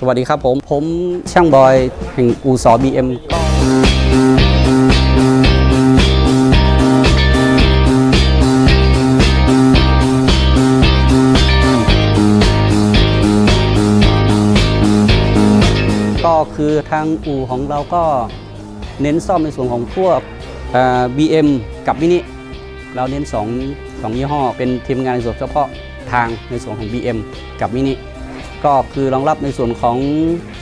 สวัสดีครับผม ผมช่างบอยแห่งอูสอบีเอ็มก็คือทางอู่ของเราก็เน้นซ่อมในส่วนของพวกบีเอ็มกับมินิเราเน้น2องสองยี่ห้อ เป็นทีมงานในส่วนเฉพาะทางในส่วนของ BM กับมินิ ก็คือรองรับในส่วนของ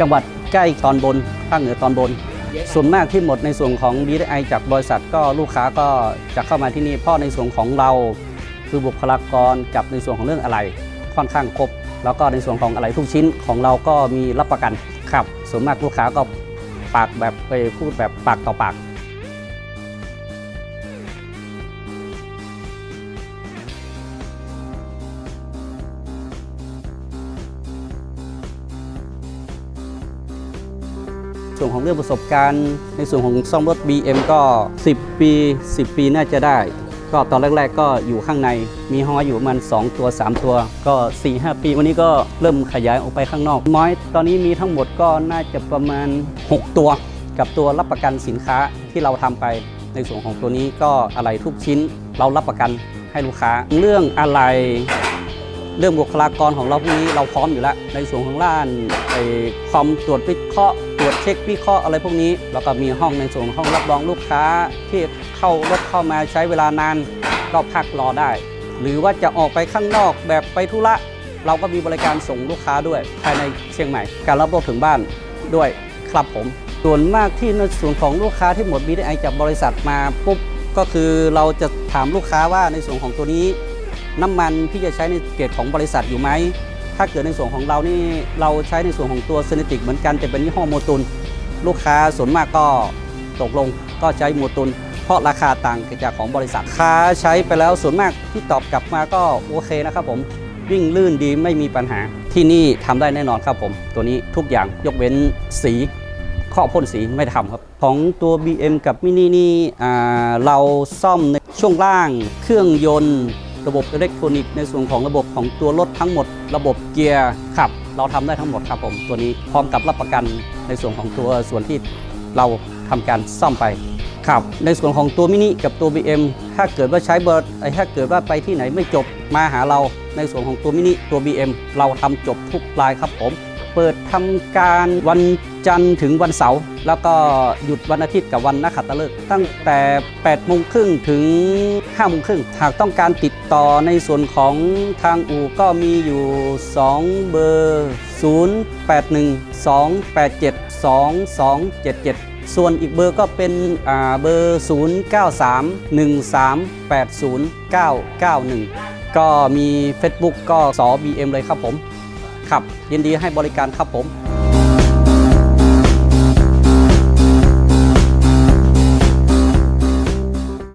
จังหวัดใกล้ตอนบนภาคเหนือตอนบน ส่วนมากที่หมดในส่วนของ BDI จากบริษัทก็ลูกค้าก็จะเข้ามาที่นี่เพราะในส่วนของเรา คือบุคลากรกับในส่วนของเรื่องอะไรค่อนข้างครบ แล้วก็ในส่วนของอะไรทุกชิ้นของเราก็มีรับประกันครับ ส่วนมากลูกค้าก็ปากแบบไปพูดแบบปากต่อปาก ส่วนของเรื่องประสบการณ์ ในส่วนของซ่อมรถ BM ก็ 10 ปี 10 ปีน่าจะได้ ก็ตอนแรก ๆ ก็อยู่ข้างในมีฮออยู่ประมัน2ตัว 3 ตัว ก็ 4-5 ปี วันนี้ก็เริ่มขยายออกไปข้างนอกน้อยตอนนี้มีทั้งหมดก็น่าจะประมาณ 6 ตัว กับตัวรับประกันสินค้าที่เราทำไป ในส่วนของตัวนี้ก็อะไรทุกชิ้นเรารับประกันให้ลูกค้า เรื่องอะไร เรื่องบุคลากรของเราพวกนี้เราพร้อมอยู่แล้ว ในส่วนของร้านไอ้คอมตรวจวิเคราะห์ตรวจเช็ควิเคราะห์อะไรพวกนี้ แล้วก็มีห้องในส่วนห้องรับรองลูกค้าที่เข้ารถเข้ามาใช้เวลานานก็พักรอได้ หรือว่าจะออกไปข้างนอกแบบไปธุระเราก็มีบริการส่งลูกค้าด้วยภายในเชียงใหม่ การรับรถถึงบ้านด้วยครับผม ส่วนมากที่ในส่วนของลูกค้าที่หมด BDI จากบริษัทมาปุ๊บก็คือเราจะถามลูกค้าว่าในส่วนของตัวนี้ น้ำมันที่จะใช้ในเกรดของบริษัทอยู่ไหม ถ้าเกิดในส่วนของเรานี่เราใช้ในส่วนของตัวเซนติกเหมือนกันแต่เป็นยี่ห้อโมตุนลูกค้าส่วนมากก็ตกลงก็ใช้โมตุนเพราะราคาต่างจากของบริษัทค้าใช้ไปแล้วส่วนมากที่ตอบกลับมาก็โอเคนะครับผมวิ่งลื่นดีไม่มีปัญหาที่นี่ทำได้แน่นอนครับผม ตัวนี้ทุกอย่างยกเว้นสีข้อพ่นสีไม่ทำครับ ของตัว BM กับมินินี่เราซ่อมในช่วงล่างเครื่องยนต์ ระบบอิเล็กทรอนิกส์ในส่วนของระบบของตัวรถทั้งหมด ระบบเกียร์ขับ เราทำได้ทั้งหมดครับผมตัวนี้พร้อมกับรับประกันในส่วนของตัวส่วนที่เราทำการซ่อมไปครับในส่วนของตัวมินิกับตัว BM ถ้าเกิดว่าใช้เบอร์ไอถ้าเกิดว่าไปที่ไหนไม่จบมาหาเราในส่วนของตัวมินิตัว BM เราทำจบทุกลายครับผม เปิดทำการวันจันทร์ถึงวันเสาร์แล้วก็หยุดวันอาทิตย์กับวันนักขัตฤกษ์ตั้งแต่8โมงครึ่งถึง5โมงครึ่งหากต้องการติดต่อในส่วนของทางอู่ก็มีอยู่ 2 เบอร์ 081 287 2277ส่วนอีกเบอร์ก็เป็นอ่าเบอร์ 093 1380 991 ก็มี Facebook ก็สอ BM เลยครับผม ครับยินดีให้บริการครับผม